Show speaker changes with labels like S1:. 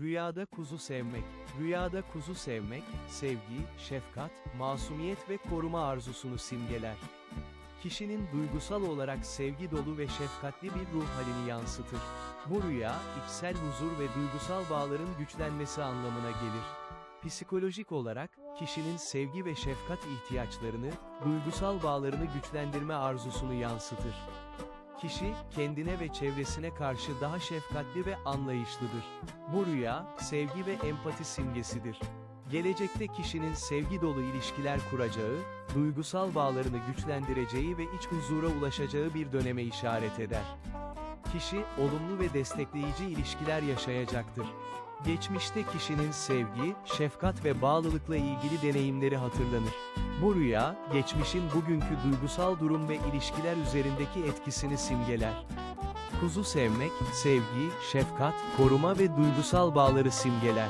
S1: Rüyada kuzu sevmek. Rüyada kuzu sevmek, sevgi, şefkat, masumiyet ve koruma arzusunu simgeler. Kişinin duygusal olarak sevgi dolu ve şefkatli bir ruh halini yansıtır. Bu rüya, içsel huzur ve duygusal bağların güçlenmesi anlamına gelir. Psikolojik olarak, kişinin sevgi ve şefkat ihtiyaçlarını, duygusal bağlarını güçlendirme arzusunu yansıtır. Kişi, kendine ve çevresine karşı daha şefkatli ve anlayışlıdır. Bu rüya, sevgi ve empati simgesidir. Gelecekte kişinin sevgi dolu ilişkiler kuracağı, duygusal bağlarını güçlendireceği ve iç huzura ulaşacağı bir döneme işaret eder. Kişi, olumlu ve destekleyici ilişkiler yaşayacaktır. Geçmişte kişinin sevgi, şefkat ve bağlılıkla ilgili deneyimleri hatırlanır. Bu rüya, geçmişin bugünkü duygusal durum ve ilişkiler üzerindeki etkisini simgeler. Kuzu sevmek, sevgi, şefkat, koruma ve duygusal bağları simgeler.